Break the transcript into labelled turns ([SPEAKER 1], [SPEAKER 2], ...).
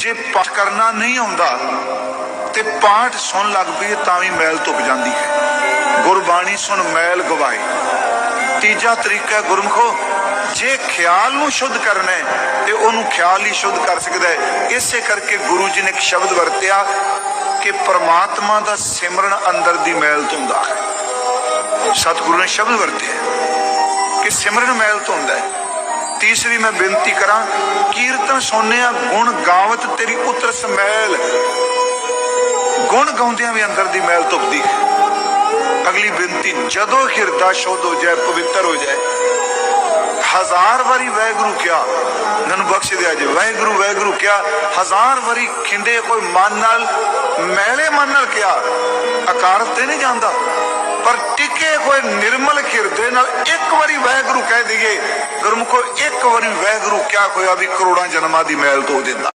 [SPEAKER 1] ਜੇ ਪਾਠ ਕਰਨਾ ਨਹੀਂ ਆਉਂਦਾ ਤੇ ਪਾਠ ਸੁਣ ਲੱਗ ਪਈ ਤਾਂ ਵੀ ਮੈਲ ਧੁੱਪ ਜਾਂਦੀ ਹੈ। ਗੁਰਬਾਣੀ ਸੁਣ ਮੈਲ ਗਵਾਏ। ਤੀਜਾ ਤਰੀਕਾ ਹੈ ਗੁਰਮਖੋ, ਜੇ ਖਿਆਲ ਨੂੰ ਸ਼ੁੱਧ ਕਰਨਾ ਹੈ ਤੇ ਉਹਨੂੰ ਖਿਆਲ ਹੀ ਸ਼ੁੱਧ ਕਰ ਸਕਦਾ ਹੈ। ਇਸੇ ਕਰਕੇ ਗੁਰੂ ਜੀ ਨੇ ਇੱਕ ਸ਼ਬਦ ਵਰਤਿਆ ਕਿ ਪਰਮਾਤਮਾ ਦਾ ਸਿਮਰਨ ਅੰਦਰ ਦੀ ਮੈਲ ਧੁੰਦਾ ਹੈ। ਸਤਿਗੁਰੂ ਨੇ ਸ਼ਬਦ ਵਰਤਿਆ ਕਿ ਸਿਮਰਨ ਮੈਲ ਧੁੰਦਾ ਹੈ। ਤੀਸਰੀ ਮੈਂ ਬੇਨਤੀ ਕਰਾਂ, ਕੀਰਤਨ ਸੋਨਿਆ ਗੁਣ ਗਾਵਤ ਤੇਰੀ ਉਤਰ ਸਮੈਲ। ਗੁਣ ਗਾਉਂਦਿਆਂ ਵੀ ਅੰਦਰ ਦੀ ਮੈਲ ਧੁੱਪਦੀ ਅਗਲੀ ਬੇਨਤੀ, ਜਦੋਂ ਹਿਰਦਾ ਸ਼ੁੱਧ ਹੋ ਜਾਏ, ਪਵਿੱਤਰ ਹੋ ਜਾਏ। ਹਜ਼ਾਰ ਵਾਰੀ ਵੈਗੁਰੂ ਕਿਹਾ, ਮੈਨੂੰ ਬਖਸ਼ ਦਿਆ ਜੇ ਵੈਗੁਰੂ ਵੈਗੁਰੂ ਕਿਆ ਹਜ਼ਾਰ ਵਾਰੀ ਖਿੰਡੇ ਕੋਈ ਮਨ ਨਾਲ, ਮੈਲੇ ਮਨ ਨਾਲ ਕਿਹਾ ਆਕਾਰ ਤੇ ਨਹੀਂ ਜਾਂਦਾ। ਪਰ ਟਿਕੇ ਕੋਈ ਨਿਰਮਲ ਹਿਰਦੇ ਨਾਲ ਇੱਕ ਵਾਰੀ ਵੈਗੁਰੂ ਕਹਿ ਦਈਏ ਗੁਰਮੁਖੋ ਇੱਕ ਵਾਰੀ ਵਹਿਗੁਰੂ ਕਿਆ ਹੋਇਆ ਵੀ ਕਰੋੜਾਂ ਜਨਮਾਂ ਦੀ ਮੈਲ ਧੋ ਦਿੰਦਾ।